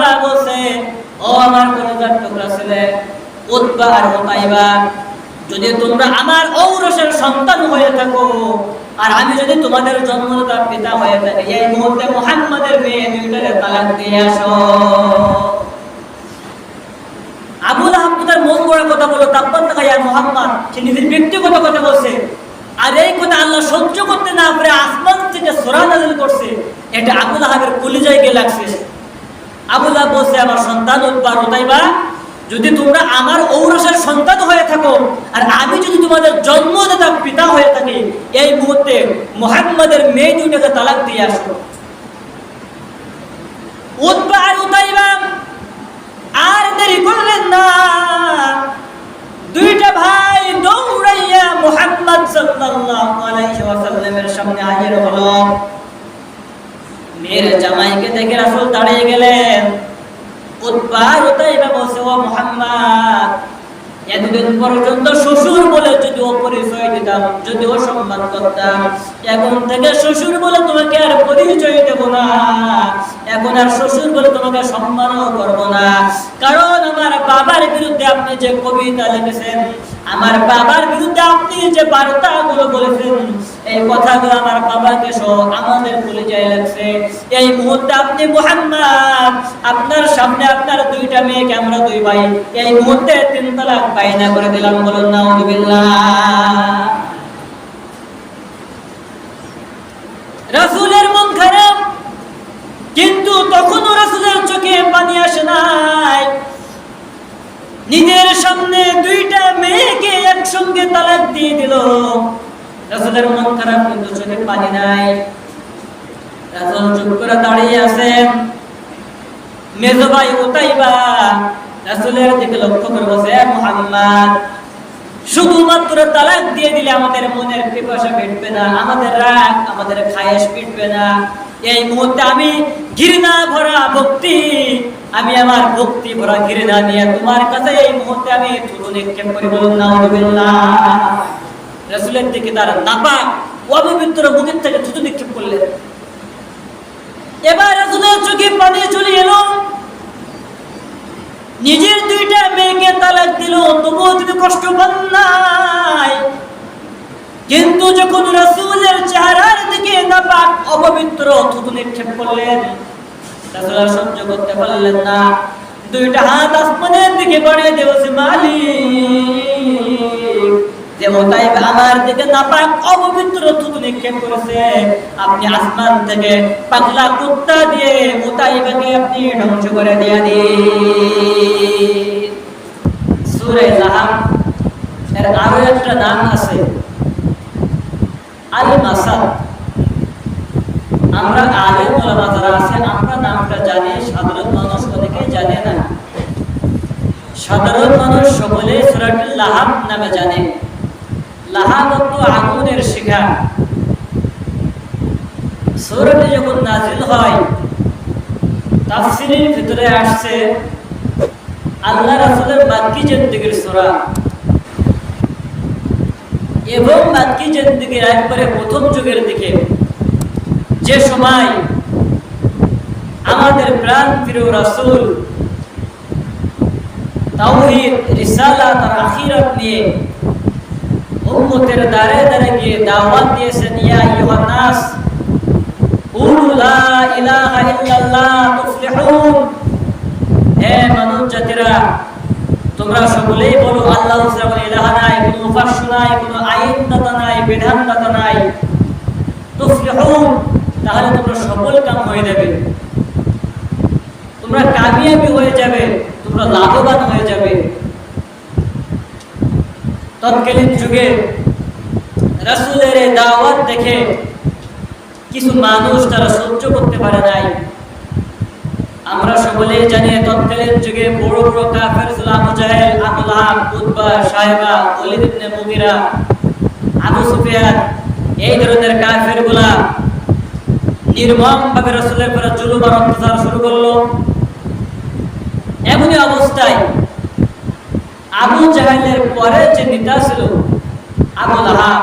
বাবা বলছে, ও আমার কলেজার টুকরা ছেলে উৎবা আর উতাইবা যদি তোমরা আমার ঔরসের সন্তান হয়ে থাকো, আর আমি যদি তোমাদের জন্মদাতা পিতা হয়ে থাকি, এই মুহূর্তে মোহাম্মদের মেয়ে দুইটারে তালাক দিয়ে আসো। আবুল আহাব তার মন গড়া কথা বলো তাপ্পান টাকা ইয়া মোহাম্মদ। সে নিজের ব্যক্তিগত কথা বলছে। আর এই কথা আল্লাহ সহ্য করতে না পারে আসমান থেকে সোরা নাজিল করছে। এটা আবুল আহাবের কলিজায় গিয়ে লাগছে। আহাব বলছে, আমার সন্তান উৎপার হতাইবা যদি তোমরা আমার ঔরসের সন্তান হয়ে থাকো, আর আমি যদি তোমাদের জন্মদাতা পিতা হয়ে থাকি, এই মুহূর্তে মোহাম্মদের মেয়ে দুইটাকে তালাক দিয়ে আসো উৎপা আর দেরি করলেন না। দুইটা ভাই দৌড়াইয়া মুহাম্মদ মেয়ের জামাইকে দেখে রাসুল দাঁড়িয়ে গেলেন। ও মুহাম্মদ পর্যন্ত শ্বশুর বলে যদি ও পরিচয় দিতাম, যদি ও সম্মান করতাম, এখন থেকে শ্বশুর বলে তোমাকে আর পরিচয় দেব না। এখন আর শ্বশুর বলে তোমাকে সম্মানও করব না। কারণ আমার বাবার বিরুদ্ধে আপনি যে কবিতা লিখেছেন, আমার বাবার বিরুদ্ধে আপনি যে বার্তাগুলো বলেছেন, এই কথাগুলো আমার বাবাকে সহ আমাদের পরিচয় লাগছে। এই মুহূর্তে আপনি মুহাম্মদ, আপনার সামনে আপনার দুইটা মেয়েকে আমরা দুই ভাই? এই মুহূর্তে তিন তালাক বাইনা করে দিলাম, বলুন নাউজুবিল্লাহ। রাসূলের মন খারাপ কিন্তু তখনও রাসূলের চোখে পানি আসে নাই। নিজের সামনে দুইটা মেয়েকে একসঙ্গে তালাক দিয়ে দিল। রাসূলের মন খারাপ, কিন্তু চোখে পানি নাই। রাসূল চুপ করে দাঁড়িয়ে আছেন। মেজো ভাই উতাইবা, রাসূলের দিকে লক্ষ্য করে মুহাম্মদ শুধুমাত্র তালাক দিয়ে দিলে আমাদের মনের পিপাসা মিটবে না, আমাদের রাগ, আমাদের খায়েশ মিটবে না। এই মুহূর্তে আমি ঘৃণা ভরা ভক্তি, আমি আমার ভক্তি ভরা ঘৃণা নিয়ে তোমার কাছে এই মুহূর্তে আমি থুতু নিক্ষেপ করি বলুন না রসুলের দিকে তার নাপাক অপবিত্র মুখের থেকে থুতু নিক্ষেপ করলেন। এবার রসুলের চোখে পানি চলে এলো। নিজের দুইটা মেয়েকে তালাক দিল, তবুও তুমি কষ্ট পান নাই। কিন্তু যখন রাসূলের চেহারার দিকে নাপাক, অপবিত্র থুতু নিক্ষেপ করলেন। রাসূল সহ্য করতে পারলেন না। দুইটা হাত আসমানের দিকে বাড়িয়ে দেবছে মালিক যে মোতাইব আমার দিকে নাপাক অপবিত্র থুতু নিক্ষেপ করেছে। আপনি আসমান থেকে পাগলা কুত্তা দিয়ে মোতাইবাকে আপনি ধ্বংস করে দিয়ে দিন। সূরা লাহাব এর আরও একটা নাম আছে আল মাসাদ আমরা আলেম ওলামা যারা আছে, আমরা নামটা জানি, সাধারণ মানুষ অনেকেই জানে না। সাধারণ মানুষ সকলে সূরাতুল লাহাব নামে জানে। লাহাব আগুনের শিখা সূরাটি যখন নাজিল হয়, তাফসীরের ভিতরে আসছে, আল্লাহ রাসূলের বাক্কি জিন্দেগীর সূরা। এবং বাক্কি জিন্দেগীর একবারে প্রথম যুগের দিকে। যে সময় আমাদের প্রাণ প্রিয় রাসূল তাওহীদ, রিসালাত আর আখিরাত নিয়ে উম্মতের দাঁড়ে দাঁড়ে গিয়ে দাওয়াত দিয়েছেন ইয়া নাস, কুলু লা ইলাহা ইল্লাল্লাহ তুফলিহুন হে মানব জাতিরা তোমরা সকলেই বলো, আল্লাহ ইলাহা নাই, কোনো উপাস্য নাই, কোনো আইনদাতা নাই, বিধানদাতা নাই তুফলিহুন তাহলে তোমরা সফল কাম হয়ে যাবে। তোমরা কামিয়াবি হয়ে যাবে, তোমরা লাভবান হয়ে যাবে। তৎকালীন যুগে রাসূলের দাওয়াত দেখে কিছু মানুষ তারা সহ্য করতে পারে নাই। আমরা সকলেই জানি তৎকালীন যুগে বড় বড় কাফের আবু জাহেল আবু লাহাব উতবা, সাহেবা ওয়ালিদ ইবনে মুগিরা, আবু সুফিয়ান এই ধরনের কাফেরগুলা নির্মম ভাবে রাসূলের উপর জুলুম আর অত্যাচার শুরু করল। এমনই অবস্থায় আবু জাহেলের পরে যে নেতা ছিল আবু লাহাব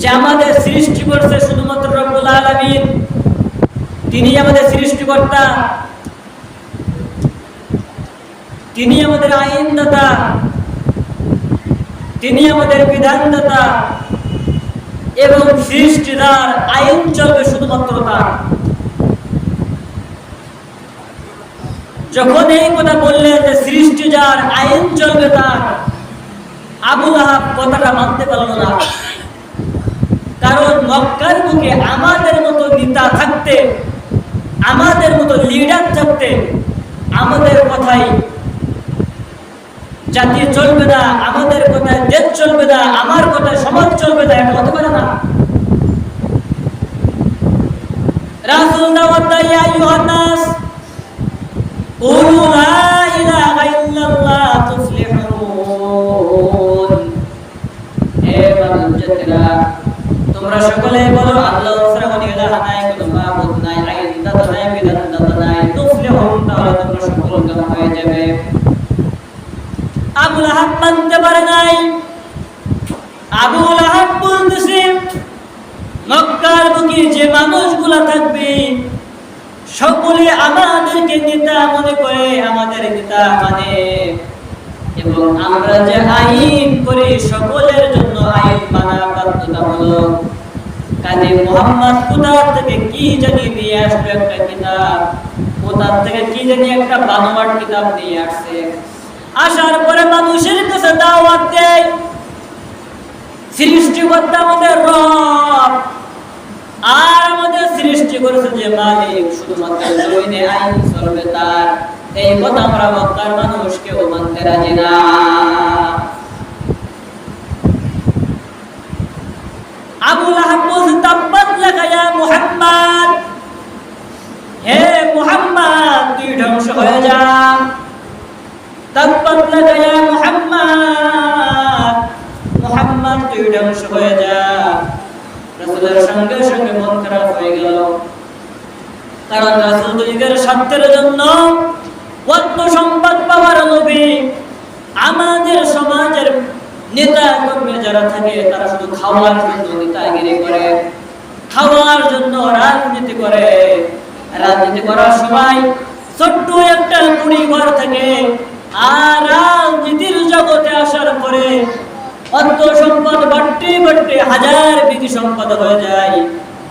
যে আমাদের সৃষ্টি করছে শুধুমাত্র রব্বুল আলামিন, তিনি আমাদের সৃষ্টিকর্তা, তিনি আমাদের আইনদাতা, তিনি আমাদের বিধানদাতা, এবং সৃষ্টিদার আইন চলবে শুধুমাত্র তার। যখন এই কথা বললেন যে সৃষ্টি যার আইন চলবে তার আবুল আহাব কথাটা মানতে পারল না। কারণ মক্কার মুখে আমাদের মতো নেতা থাকতে, আমাদের মতো লিডার থাকতে, আমাদের কথাই জাতি চলবে না, আমাদের কথায় দেশ চলবে না, আমার কথায় সমাজ চলবে না, এটা হতে পারে না। রাসূল তোমরা সকলে বলো, আল্লাহ কোনো ইলাহা নাই কোনো মাবুদ নাই আইন দাতা নাই বিধান দাতা নাই তুফলিহুন তাহলে তোমরা কাম হয়ে যাবে। আবুল আহাব মানতে পারে নাই। আবুল আহাব বলতেছে, মক্কার বুকে যে মানুষগুলা থাকবে, সকলে আমাদেরকে নেতা মনে করে আমাদের নেতা মানে। এবং আমরা যে আইন করি সকলের জন্য আইন মানা বাধ্যতামূলক। কাজে মোহাম্মদ কোথার থেকে কি জানি নিয়ে আসবে একটা কিতাব? কোথার থেকে কি জানি একটা বানোয়ার কিতাব নিয়ে আসছে। আসার পরে মানুষের কাছে দাওয়াত দেয়, সৃষ্টিকর্তা আমাদের রব। আর আমাদের সৃষ্টি করেছে যে মালিক, শুধুমাত্র জমিনে আইন চলবে তার। এই কথা আমরা মক্কার মানুষ কেউ মানতে রাজি না। বলছে তাব্বাত লাকা মুহাম্মদ। হে মুহাম্মদ, তুই ধ্বংস হয়ে যা। তাব্বাত লাকা ইয়া মুহাম্মদ। মুহাম্মদ, তুই ধ্বংস হয়ে যা। রাসূলের সঙ্গে সঙ্গে মন খারাপ হয়ে গেল। কারণ রাসূল দুনিয়ার স্বার্থের জন্য অর্থ সম্পদ পাওয়ার লোভে আমাদের সমাজের নেতা কর্মী যারা থাকে, তারা শুধু খাওয়ার জন্য নেতাগিরি করে, খাওয়ার জন্য রাজনীতি করে। রাজনীতি করার সময় ছোট্ট একটা কুড়ি ঘর থাকে, আর রাজনীতির জগতে আসার পরে অর্থ সম্পদ বাড়তে বাড়তে হাজার বিধি সম্পদ হয়ে যায়।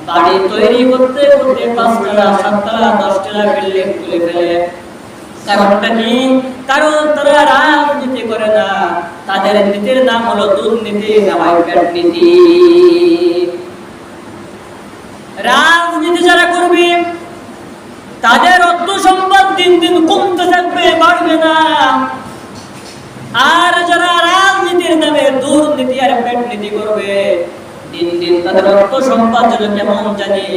বাড়ি তৈরি করতে করতে পাঁচতলা, সাততলা, দশতলা বিল্ডিং তুলে ফেলে। কারণটা কারণ তারা রাজনীতি করে না। তাদের নীতির নাম হলো দুর্নীতি নীতি। রাজনীতি যারা করবে, তাদের অর্থ সম্পদ দিন দিন কমতে থাকবে, বাড়বে না। আর যারা রাজনীতির নামে দুর্নীতি আর নীতি করবে, দিন দিন তাদের অর্থ সম্পদ কেমন জানি,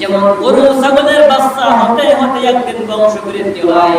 যেমন গরু, ছাগলের বাচ্চা হতে হতে একদিন বংশ বৃদ্ধি হয়।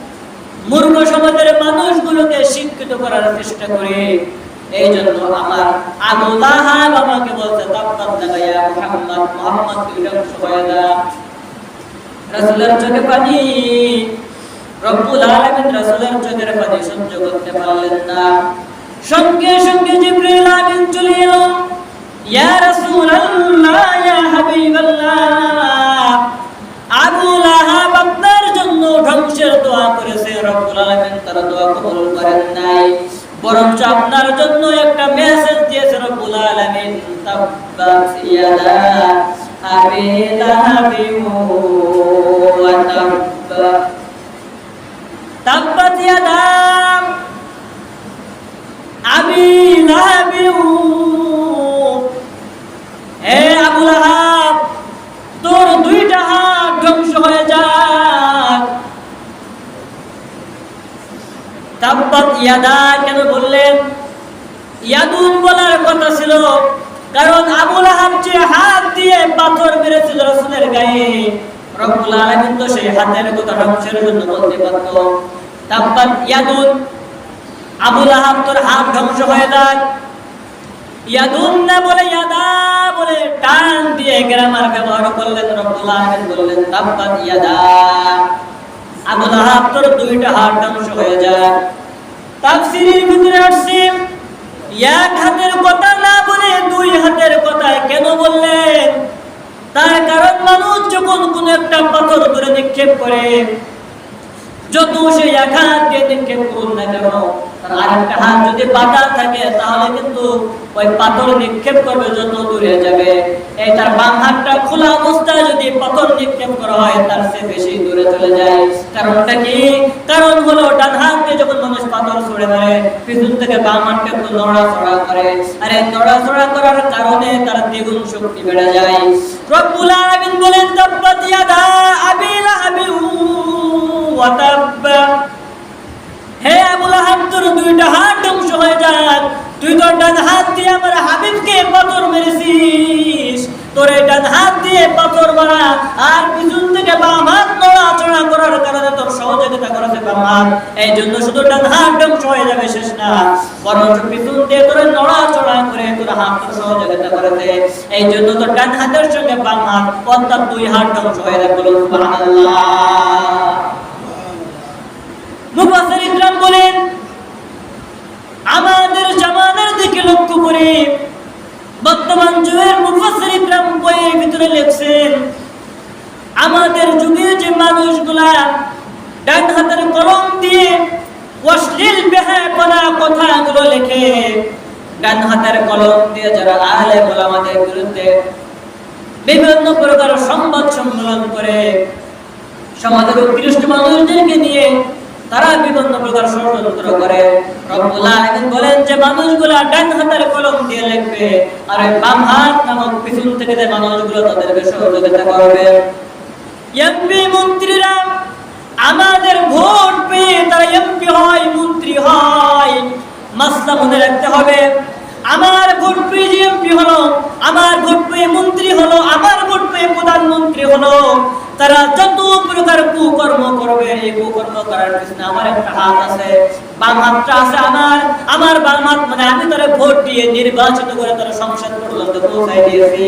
মূর্খ সমাজের মানুষগুলোকে শিক্ষিত করার চেষ্টা করে। এই জন্য আমার আল্লাহ আমাকে বলছে তাব্বাত লাগায়া মুহাম্মদ মুহাম্মদ ধ্বংস হয়ে রাসূলের চোখে পানি। রব্বুল আলামিন রাসূলের চোখের পানি সহ্য করতে পারলেন না। সঙ্গে সঙ্গে জিবরিল আমিন চলে এলো। ইয়া রাসূলুল্লাহ, ইয়া হাবিবাল্লাহ, আবু লাহাব আপনার জন্য ধ্বংসের দোয়া করেছে। রব্বুল আলামিন তারা দোয়া কবুল করেন নাই। বরঞ্চ আপনার জন্য একটা মেসেজ দিয়েছে রব্বুল আলামিন তাব্বাত ইয়াদা আবি লাহাবিন ওয়া তাব্বা তাব্বাত ইয়াদা আবি লাহাবিন ইয়াদা কেন বললেন? ইয়াদুন বলার কথা ছিল কারণ আবুল আহাব যে হাত দিয়ে পাথর মেরেছিল রসুলের গায়ে তো সেই হাতের কথা জন্য বলতে পারত। তাব্বাত ইয়াদুন, আবুল আহাব তোর হাত ধ্বংস হয়ে যাক। ইয়াদুন না বলে ইয়াদা বলে টান দিয়ে গ্রামার ব্যবহার করলেন, রব্বুল আলামিন বললেন, তাব্বাত ইয়াদা। আবুল আহাব তোর দুইটা হাত ধ্বংস হয়ে যায়। তাফসীরের ভিতরে আসছে, এক হাতের কথা না বলে দুই হাতের কথা কেন বললেন? তার কারণ মানুষ যখন কোন একটা পাথর ধরে নিক্ষেপ করে যত সে এক নিক্ষেপ করুন না কেন, তার আরেকটা হাত যদি থাকে, তাহলে কিন্তু ওই পাথর নিক্ষেপ করবে যত দূরে যাবে। এই তার বাম হাতটা খোলা অবস্থায় যদি পাথর নিক্ষেপ করা হয়, তার চেয়ে বেশি দূরে চলে যায়। কারণটা কি? কারণ হলো ডান হাত দিয়ে যখন মানুষ পাথর ছুড়ে মারে, পিছন থেকে বাম হাতটা একটু নড়াচড়া করে। আর এই নড়াচড়া করার কারণে তার দ্বিগুণ শক্তি বেড়ে যায়। রব্বুল আলামিন বলেন হে আবুল আহাব তোর দুইটা হাত ধ্বংস হাত দিয়ে হাত হাত সহযোগিতা হাত। এই জন্য শুধু ডান হাত হয়ে যাবে, শেষ না। বরঞ্চ পিছন দিয়ে তোর করে তোর হাত সহযোগিতা করেছে। এই জন্য তোর ডান হাতের সঙ্গে বাম হাত, অর্থাৎ দুই হাত ধ্বংস হয়ে যাবে বলুন মুফাসসির ইকরাম বলেন, আমাদের জামানার দিকে লক্ষ্য করে বর্তমান যুগের মুফাসসির ইকরাম বইয়ের ভিতরে লিখছেন, আমাদের যুগে যে মানুষগুলা ডান হাতের কলম দিয়ে অশ্লীল বেহায়াপনা কথাগুলো লেখে, ডান হাতের কলম দিয়ে যারা আহলে গোলামাদের বিরুদ্ধে বিভিন্ন প্রকার সংবাদ সম্মেলন করে, সমাজের উৎকৃষ্ট মানুষদেরকে নিয়ে তারা বিভিন্ন প্রকার ষড়যন্ত্র করে। বলেন যে মানুষগুলো ডান হাতের কলম দিয়ে লিখবে, আর বাম হাত নামক পিছন থেকে যে মানুষগুলো তাদেরকে সহযোগিতা করবে। এমপি মন্ত্রীরা আমাদের ভোট পেয়ে তারা এমপি হয়, মন্ত্রী হয়, মাসলা মনে রাখতে হবে। আমার ভোট পেয়ে এমপি হলো, আমার ভোট পেয়ে মন্ত্রী হলো, আমার ভোট পেয়ে প্রধানমন্ত্রী হলো। তারা যত প্রকার কুকর্ম করবে, এই কুকর্ম করার পিছনে আমার একটা হাত আছে, বাম হাতটা আছে আমার। আমার বাম হাত মানে আমি তারা ভোট দিয়ে নির্বাচিত করে তারা সংসদ পর্যন্ত পৌঁছাই দিয়েছি।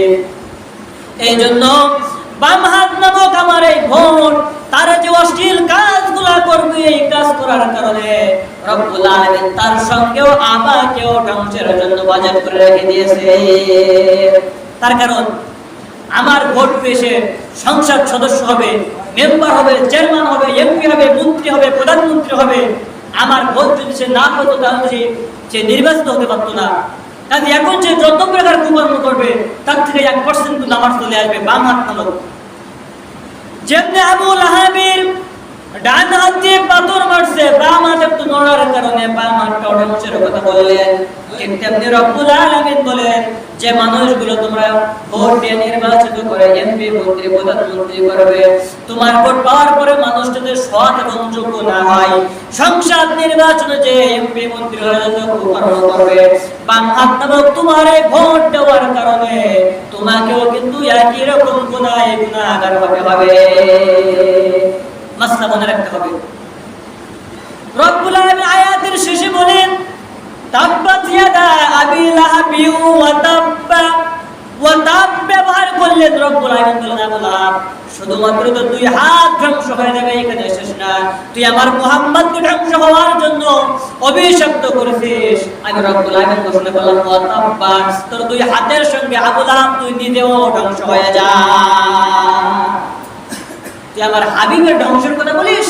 এই জন্য বাম হাত নামক আমার এই ভোট, তারা যে অশ্লীল কাজগুলা করবে, এই কাজ করার কারণে তার সঙ্গেও আমাকেও ধ্বংসের জন্য বাজার করে রেখে দিয়েছে। তার কারণ, আমার ভোট পেয়েছে সংসদ সদস্য হবে, মেম্বার হবে, চেয়ারম্যান হবে এমপি হবে, মন্ত্রী হবে, প্রধানমন্ত্রী হবে। আমার ভোট যদি সে না পেতো তাহলে সে নির্বাচিত হতে পারতো না। কাজে এখন যে যত প্রকার কুকর্ম করবে, তার থেকে এক পার্সেন্ট কিন্তু আমার চলে আসবে, বাম হাত নামক যেমনি আবু লাহাবের ডান হাত দিয়ে পাথর মারছে, বাম হাত একটু নড়ার কারণে বাম হাতটা অনেক কথা বললেন। ঠিক তেমনি রব্বুল আলামিন বলেন যে মানুষগুলো তোমরা ভোট দিয়ে নির্বাচিত করে এমপি মন্ত্রী, প্রধানমন্ত্রী করবে। তোমার ভোট পাওয়ার পরে মানুষ যদি সৎ এবং যোগ্য না হয়, সংসদ নির্বাচনে যে এমপি মন্ত্রী হয়ে যত কুকর্ম করবে। হাত তোমার এই ভোট দেওয়ার কারণে তোমাকেও কিন্তু একই রকম গুনায় গুনাহগার হতে হবে। মাসলা মনে রাখতে হবে। রব্বুল আলামিন আয়াতের শেষে বলেন তাব্বাত ইয়াদা আবি লাহাবি ওয়া তাব্বা। ওয়া তাব ব্যবহার করলেন রব্বুল আলামিন বলেন আবু লাহাব শুধুমাত্র তো দুই হাত ধ্বংস হয়ে যাবে এখানে শেষ না। তুই আমার মুহাম্মদকে ধ্বংস হওয়ার জন্য অভিশপ্ত করেছিস। আমি রব্বুল আলামিন ঘোষণা করলাম, ওয়া তাব্বা, তোর দুই হাতের সঙ্গে আবু লাহাব, তুই নিজেও ধ্বংস হয়ে যা। তুই আমার হাবিবের ধ্বংসের কথা বলিস?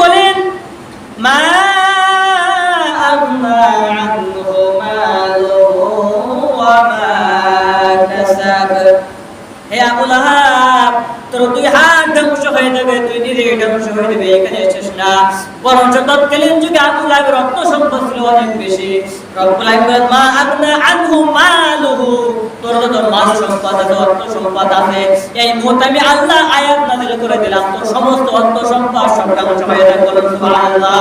তুই ধ্বংস হয়ে যাবে এখানে শেষ না। বরঞ্চ তৎকালীন যুগে আবু লাহেবের রক্ত সম্পদ ছিল অনেক বেশি। রব্বুল আলামিন মা আগনা আনহু মালুহু। তোর তো মাল সম্পদ আছে, অর্থ সম্পদ আছে। এই মুহূর্তে আমি আল্লাহ আয়াত নাযিল করে দিলাম। তোর সমস্ত অর্থ সম্পদ সব ধ্বংস হয়ে যাবে বলুন সুবহানাল্লাহ।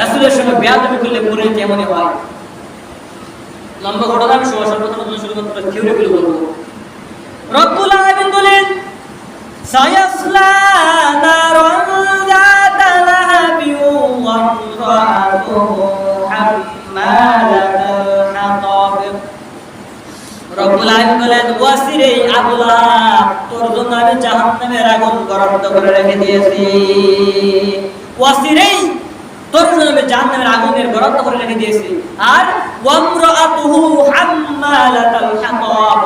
রাসূলের সঙ্গে বেয়াদবি করলে পরিণতি এমনই হয়? লম্বা ঘটনা আমি সবার সর্বপ্রথম শুরু করতে থিওরিগুলো বলব। রব্বুল আলামিন বলেন সায়াসলা نارا ذات لهب وامرأته حمالة الحطب রব্বুল আলামিন বলেন, ওয়াসিরে আবু লাহাব তোর জন্য আমি জাহান্নামের আগুন গরম করে রেখে দিয়েছি। ওয়াসিরেই তোর আমি জাহান্নামের আগুনের বরাদ্দ করে রেখে দিয়েছে। আর ওয়ামরাতুহু হাম্মালাতাল হাতাব।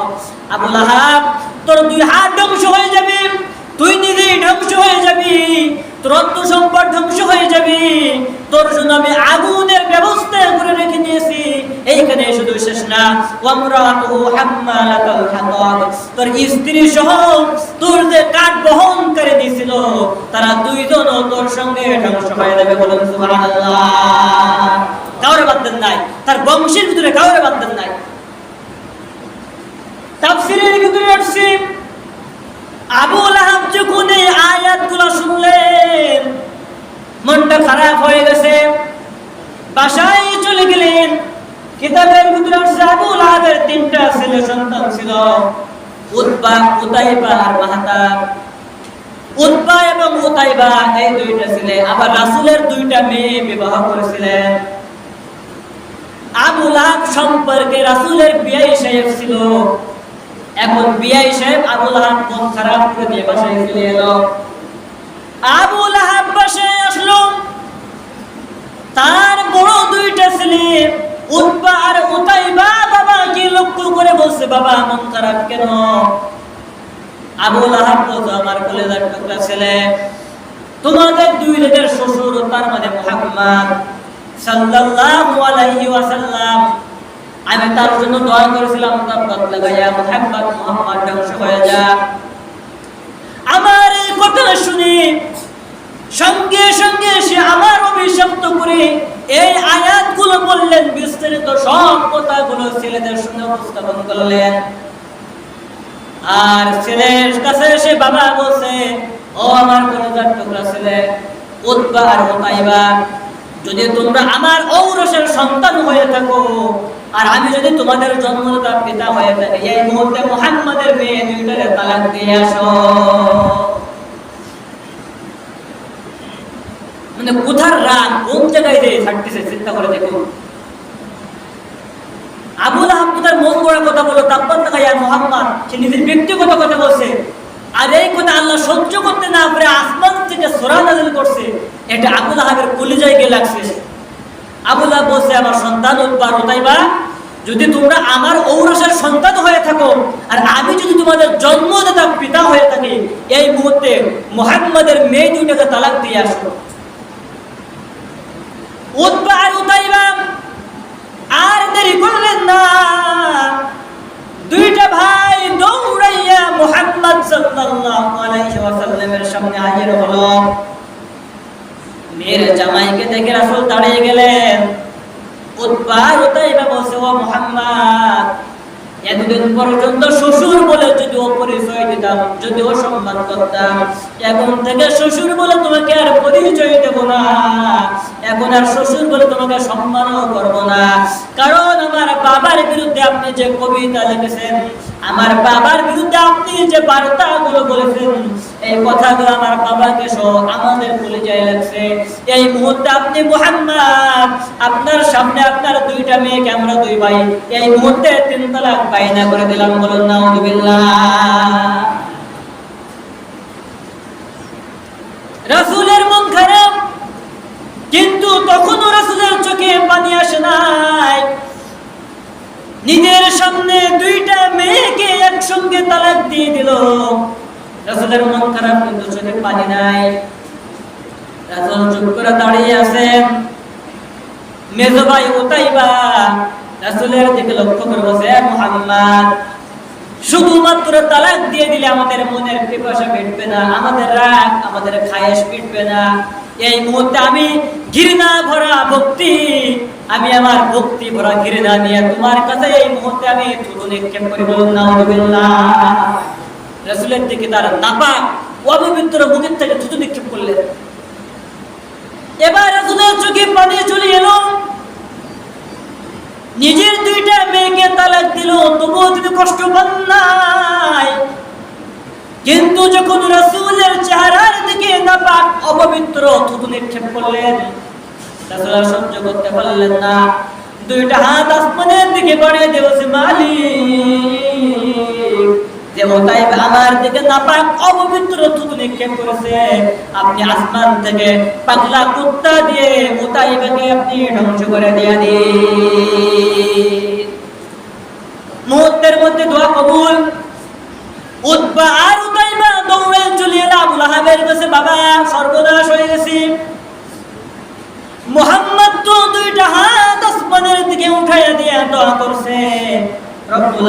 আবু লাহাব, তোর দুই হাত ধ্বংস হয়ে যাবে তুই নিজেই ধ্বংস হয়ে যাবি। অর্থ সম্পদ ধ্বংস হয়ে তোর জন্য আমি আগুনের ব্যবস্থা করে রেখে এইখানে শুধু শেষ না তোর স্ত্রী সহ তোর যে কাঠ বহন করে তারা দুইজন তোর সঙ্গে ধ্বংস হয়ে যাবে কাউরে বাদ নাই, তার বংশের ভিতরে কাউরে বাদ নাই। তাফসীরের ভিতরে আসছে আবু লাহাব যখন এই আয়াতগুলো শুনলেন মনটা খারাপ হয়ে গেছে। বাসায় চলে গেলেন। কিতাবের ভিতরে আসছে আবু লাহাবের তিনটা ছেলে সন্তান ছিল। উতবা উতাইবা আর মাহাতাব। উতবা এবং উতাইবা এই দুইটা ছেলে। আবার রাসূলের দুইটা মেয়ে বিবাহ করেছিলেন। আবু লাহাব সম্পর্কে রাসূলের বিয়াই সাহেব ছিল। এখন বিয়াই সাহেব আবু লাহাব মন খারাপ করে দিয়ে বাসায় চলে এলো। আবু লাহাব আসলো। তার বড় দুইটা ছেলে, উতবা আর উতাইবা বাবাকে লক্ষ্য করে বলছে, বাবা, মন খারাপ কেন? আবু লাহাব বলতো আমার কলেজার টুকরা ছেলে, তোমাদের দুই রেজের শ্বশুর, তার মানে মুহাম্মদ সাল্লাল্লাহু আলাইহি ওয়াসাল্লাম। আমি তার জন্য দোয়া করেছিলাম, তার বদলা গায়া মুহাম্মদ মুহাম্মদ ধ্বংস হয়ে যা কথা শুনে সঙ্গে সঙ্গে সে আমার অভিশপ্ত করে এই আয়াতগুলো বললেন, বিস্তারিত সব কথাগুলো ছেলেদের সঙ্গে উপস্থাপন করলেন। আর ছেলের কাছে সে বাবা বলছে, ও আমার কলেজার টুকরা ছেলে উৎবা আর উতাইবা। যদি তোমরা আমার ঔরসের সন্তান হয়ে থাকো, আর আমি যদি তোমাদের জন্মদাতা পিতা হয়ে থাকি, এই মুহূর্তে মুহাম্মাদের মেয়ে দুইটারে তালাক দিয়ে আসো মানে কোথার রাগ কোন জায়গায় যে ছাড়তেছে চিন্তা করে দেখুন আবুল তার মন গড়া কথা বলো মোহাম্মদ সে নিজের ব্যক্তিগত কথা বলছে আর এই কথা আল্লাহ সহ্য করতে না পারে আসমান থেকে সোরা নাজিল করছে এটা আবুল কলিজায় গিয়ে লাগছে আবুল বলছে আমার সন্তান ওতাইবা যদি তোমরা আমার ঔরসের সন্তান হয়ে থাকো আর আমি যদি তোমাদের জন্মদাতা পিতা হয়ে থাকি এই মুহূর্তে মোহাম্মদের মেয়ে দুইটাকে তালাক দিয়ে আসো এতদিন পর্যন্ত শ্বশুর বলে যদি ও পরিচয় দিতাম, যদি ও সম্মান করতাম, এখন থেকে শ্বশুর বলে তোমাকে আর পরিচয় দেব না। এখন আর শ্বশুর বলে তোমাকে সম্মানও করব না। কারণ আমার বাবার বিরুদ্ধে আপনি যে কবিতা লিখেছেন, আমার বাবার বিরুদ্ধে আপনি যে বার্তাগুলো বলেছেন, এই কথাগুলো আমার বাবাকে সহ আমাদের পরিচয় লাগছে। এই মুহূর্তে আপনি মুহাম্মদ, আপনার সামনে আপনার দুইটা মেয়েকে আমরা দুই ভাই। এই মুহূর্তে তিন তালাক বাইনা করে দিলাম, বলুন নাউজুবিল্লাহ। রাসূলের মন খারাপ। কিন্তু তখনও রাসূলের চোখে পানি আসে নাই। নিজের সামনে দুইটা মেয়েকে একসঙ্গে তালাক দিয়ে দিল। রাসূলের মন খারাপ, কিন্তু চোখে পানি নাই। রাসূল চুপ করে দাঁড়িয়ে আছেন। মেজো ভাই উতাইবা, রাসূলের দিকে লক্ষ্য করে বসে মুহাম্মদ শুধুমাত্র তালাক দিয়ে দিলে আমাদের মনের পিপাসা মিটবে না, আমাদের রাগ, আমাদের খায়েশ মিটবে না। এই মুহূর্তে আমি ঘৃণা ভরা ভক্তি, আমি আমার ভক্তি ভরা ঘৃণা নিয়ে তোমার কাছে এই মুহূর্তে আমি থুতু নিক্ষেপ করি, বলুন না রসুলের দিকে তার নাপাক অপবিত্র মুখের থেকে থুতু নিক্ষেপ করলেন। এবার রসুলের চোখে পানি চলে এলো। নিজের দুইটা মেয়েকে তালাক দিল, তবুও তিনি কষ্ট পান নাই। কিন্তু যখন রসুলের চেহারার দিকে নাপাক, অপবিত্র থুতু নিক্ষেপ করলেন। রাসূল সহ্য করতে পারলেন না। দুইটা হাত আসমানের দিকে বাড়িয়ে দিয়েছে মালিক। যে আমার দিকে অপবিত্র থুতু নিক্ষেপ করেছে। আপনি আসমান থেকে কুত্তা দিয়ে আপনি ধ্বংস করে দিন। মুহূর্তের মধ্যে দোয়া কবুল। আর কাছে বাবা হয়ে গেছি। মোহাম্মদ দুইটা হাত দিকে উঠাইয়া দিয়ে দোয়া করছে। রব্বুল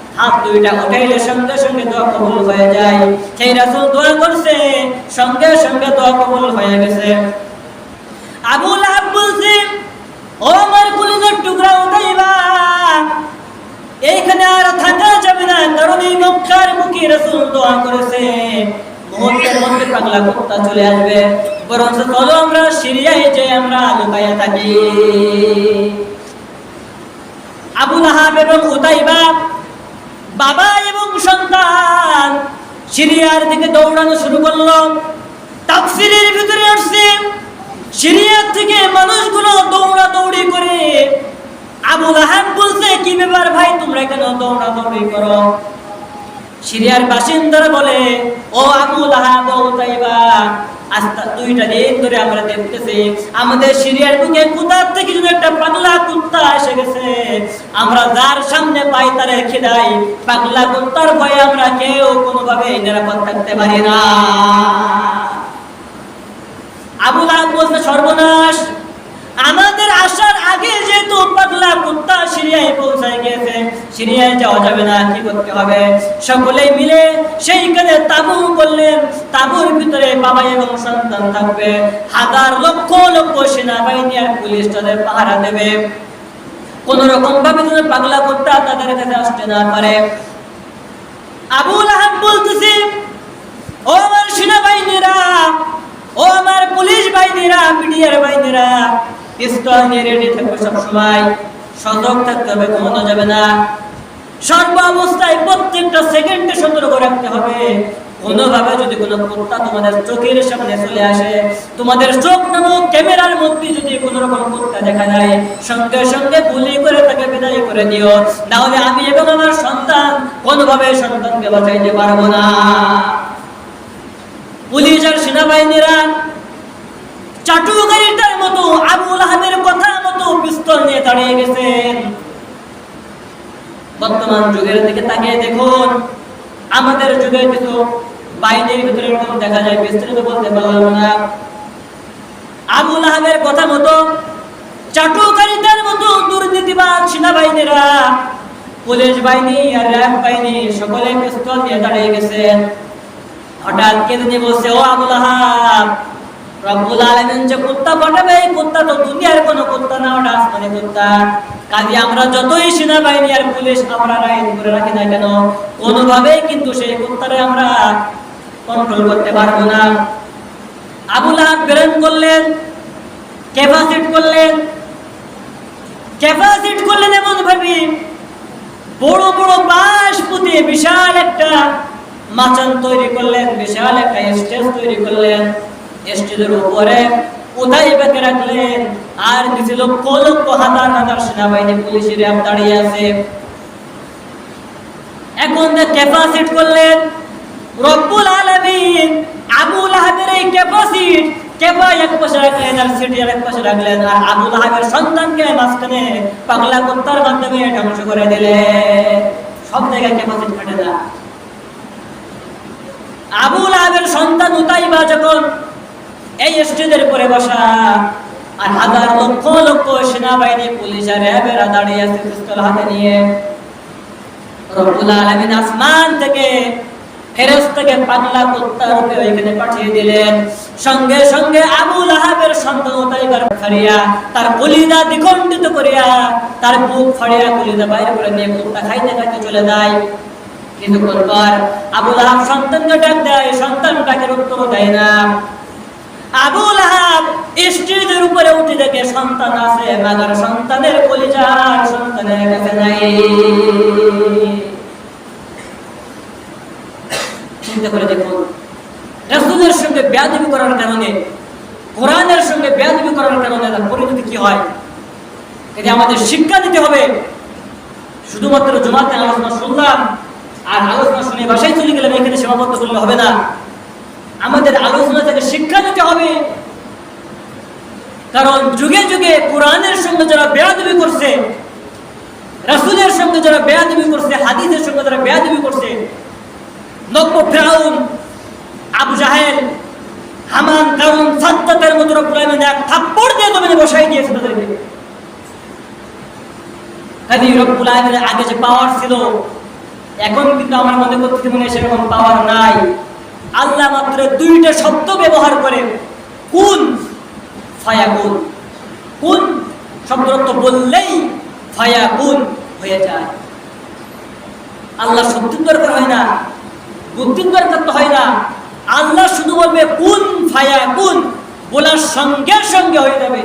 হাত দুইটা উঠাইলে সঙ্গে সঙ্গে দোয়া কবুল হয়ে যায়। সেই রাসূল দোয়া করছে, সঙ্গে সঙ্গে দোয়া কবুল হয়ে গেছে। আবুল আহাব বলছে, ও আমার কুলিদের টুকরা উঠাইবা। এইখানে আর থাকা যাবে না, কারণ এই মক্কার মুখে রাসূল দোয়া করেছে। মুহূর্তের মধ্যে পাগলা কুত্তা চলে আসবে। বরঞ্চ চলো আমরা সিরিয়ায় যে আমরা লুকাইয়া থাকি। আবুল আহাব এবং উতাইবা বাবা এবং সন্তান সিরিয়ার দিকে দৌড়ানো শুরু করল। তাফসিরের ভিতরে আসছে, সিরিয়ার থেকে মানুষগুলো দৌড়া দৌড়ি করে আবুল আহাব বলছে, কি ব্যাপার ভাই, তোমরা কেন দৌড়া দৌড়ি করো? সিরিয়ার বাসিন্দারা বলে, ও আবুল আস্তা দুইটা দিন ধরে আমরা দেখতেছি, আমাদের সিরিয়ার বুকে কোথার থেকে যদি একটা পাগলা কুত্তা এসে গেছে। আমরা যার সামনে পাই তারে খিদাই, পাগলা কুত্তার ভয়ে আমরা কেউ কোনোভাবে নিরাপদ থাকতে পারি না। আবুল বলছে, সর্বনাশ, আমাদের আসার আগে যেহেতু পাগলা কুত্তা সিরিয়ায় পৌঁছায় গিয়েছে সিরিয়ায় যাওয়া যাবে না, কি করতে হবে? সকলেই মিলে সেইখানে তাবু করলেন। তাবুর ভিতরে বাবা এবং সন্তান থাকবে। হাজার লক্ষ লক্ষ সেনাবাহিনী আর পুলিশ তাদের পাহারা দেবে। কোন রকম ভাবে তাদের পাগলা কুত্তা তাদের কাছে আসতে না পারে। আবুল আহাব বলতেছে, ও আমার সেনাবাহিনীরা, ও আমার পুলিশ বাহিনীরা মিডিয়ার বাহিনীরা ক্যামেরার মধ্যে যদি কোনো রকম দেখা যায়, সঙ্গে সঙ্গে গুলি করে তাকে বিদায় করে দিও। না হলে আমি এবং আমার সন্তান কোনোভাবে সন্তানকে বাঁচাইতে পারব না। পুলিশ আর সেনাবাহিনীরা চাটুকারিটার মতো, আবুল আহমের কথা মতো পিস্তল নিয়ে দাঁড়িয়ে গেছেন। বর্তমান যুগের দিকে তাকিয়ে দেখুন, আমাদের যুগে কিছু বাহিনীর ভিতরে দেখা যায় বিস্তারিত বলতে পারলাম না। আবুল আহমের কথা মতো, চাটুকারিতার মতো দুর্নীতিবাদ সেনাবাহিনীরা, পুলিশ বাহিনী আর র্যাব বাহিনী সকলে পিস্তল নিয়ে দাঁড়িয়ে গেছেন। হঠাৎ কেঁদে নিয়ে বলছে, ও আবুল আহাব রব্বুল আলামিন যে কুত্তা পাঠাবে, এই কুত্তা তো দুনিয়ার কোনো কুত্তা না, ওটা আসমানি কুত্তা। কাজে আমরা যতই সেনাবাহিনী আর পুলিশ আমরা আইন করে রাখি না কেন, কোনোভাবেই কিন্তু সেই কুত্তারে আমরা কন্ট্রোল করতে পারব না। আবুল আহাব প্রেরণ করলেন ক্যাপাসিট করলেন ক্যাপাসিট করলেন এমন ভাবে বড় বড় বাঁশ পুঁতে বিশাল একটা মাচান তৈরি করলেন, বিশাল একটা স্টেজ তৈরি করলেন। স্টেজের উপরে কোথায় বেঁকে রাখলেন আর কিছু লক্ষ লক্ষ হাজার হাজার সেনাবাহিনী পুলিশের র্যাব দাঁড়িয়ে আছে। এখন ক্যাপাসিট করলেন রব্বুল আলামিন আবু লাহাবের এই ক্যাপাসিট কেবা এক পাশে রাখলেন আর সিটি আর এক পাশে রাখলেন আর আবু লাহাবের সন্তানকে মাঝখানে পাগলা কুত্তার মাধ্যমে ধ্বংস করে দিলে সব জায়গায় ক্যাপাসিট ঘটে না আবুল লাহাবের সন্তান উতাইবা যখন এই স্টেজের পরে বসা। আর হাজার লক্ষ লক্ষ সেনাবাহিনী, পুলিশ আর র্যাবেরা দাঁড়িয়ে আছে পিস্তল হাতে নিয়ে। রব্বুল আলামিন আসমান থেকে ফেরেশতাকে কুত্তার রূপে ওইখানে পাঠিয়ে দিলেন। সঙ্গে সঙ্গে আবু লাহাবের সন্তান ফাড়িয়া তার কলিজা দ্বিখণ্ডিত করিয়া, তার বুক ফাড়িয়া কলিজা বাইরে করে নিয়ে কুত্তা খাইতে খাইতে চলে যায়। কিন্তু আবু লাহাব সন্তানকে ডাক দেয়, সন্তান ডাকের উত্তর দেয় না। স্টেজের উপরে উঠে দেখে সন্তান আছে, মাগার সন্তানের কলিজার সন্তানের কাছে নাই। চিন্তা করে দেখুন সঙ্গে করার কারণে, কোরআনের সঙ্গে বেয়াদবি করার কারণে তার পরিণতি কি হয়? এটা আমাদের শিক্ষা দিতে হবে, শুধুমাত্র জমাতে আলোচনা শুনলাম, আর আলোচনা শুনে বাসায় চলে গেলাম এখানে সীমাবদ্ধ করলে হবে না। আমাদের আলোচনা থেকে শিক্ষা নিতে হবে। কারণ যুগে যুগে কোরআনের সঙ্গে যারা বেয়াদবি করছে, রাসূলের সঙ্গে যারা বেয়াদবি করছে, হাদিসের সঙ্গে যারা বেয়াদবি করছে, নব্য ফেরাউন, আবু জাহেল, হামান, কারণ মতো এক থাপ্পড় দিয়ে বসাই দিয়েছে তাদেরকে। কাজে রব্বুল আগে যে পাওয়ার ছিল, এখন কিন্তু আমার মনে করতে মনে সেরকম পাওয়ার নাই। আল্লাহ মাত্র দুইটা শব্দ ব্যবহার করে কোন, ফায়াকুন। কোন শব্দ বললেই ফায়াকুন হয়ে যায়। আল্লাহ শব্দের দরকার হয় না বুদ্ধির দরকার তো হয় না। আল্লাহ শুধু বলবে কোন, ফায়াকুন, বলার সঙ্গে সঙ্গে হয়ে যাবে।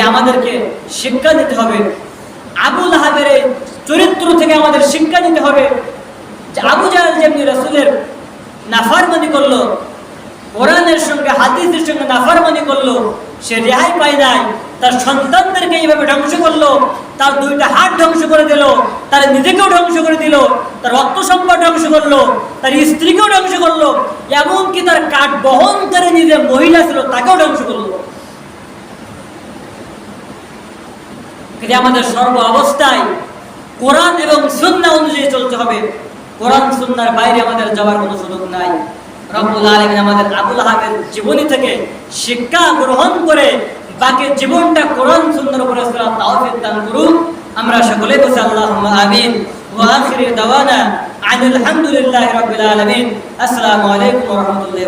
আমাদেরকে শিক্ষা দিতে হবে। আবুল হাবের চরিত্র থেকে আমাদের শিক্ষা দিতে হবে। আবু জাহেল যেমনি রাসূলের নাফরমানি করল, কোরআনের সঙ্গে হাদিসের সঙ্গে নাফরমানি করল, সে রেহাই পায় নাই, তার সন্তানদেরকে এইভাবে ধ্বংস করল, তার দুইটা হাত ধ্বংস করে দিল, তার নিজেকেও ধ্বংস করে দিল, তার রক্ত সম্পদ ধ্বংস করল, তার স্ত্রীকেও ধ্বংস করল, এমনকি তার কাঠ বহন করে নিজে মহিলা ছিল, তাকেও ধ্বংস করল। আমাদের সর্ব অবস্থায় কোরআন এবং সুন্নাহ অনুযায়ী চলতে হবে। কোরআন সুন্নার বাইরে আমাদের যাওয়ার কোনো সুযোগ নাই। রব্বুল আলামিন আমাদের আবুল হাবের জীবনী থেকে শিক্ষা গ্রহণ করে বাকি জীবনটা কোরআন সুন্দর উপরে তাওফিক দান করুন আমরা সকলে বসে আল্লাহুম্মা আমিন। ওয়া আখিরি দাওয়ানা আনিল হামদুলিল্লাহ রাব্বিল আলামিন। আসসালামু আলাইকুম রাহমাতুল্লাহি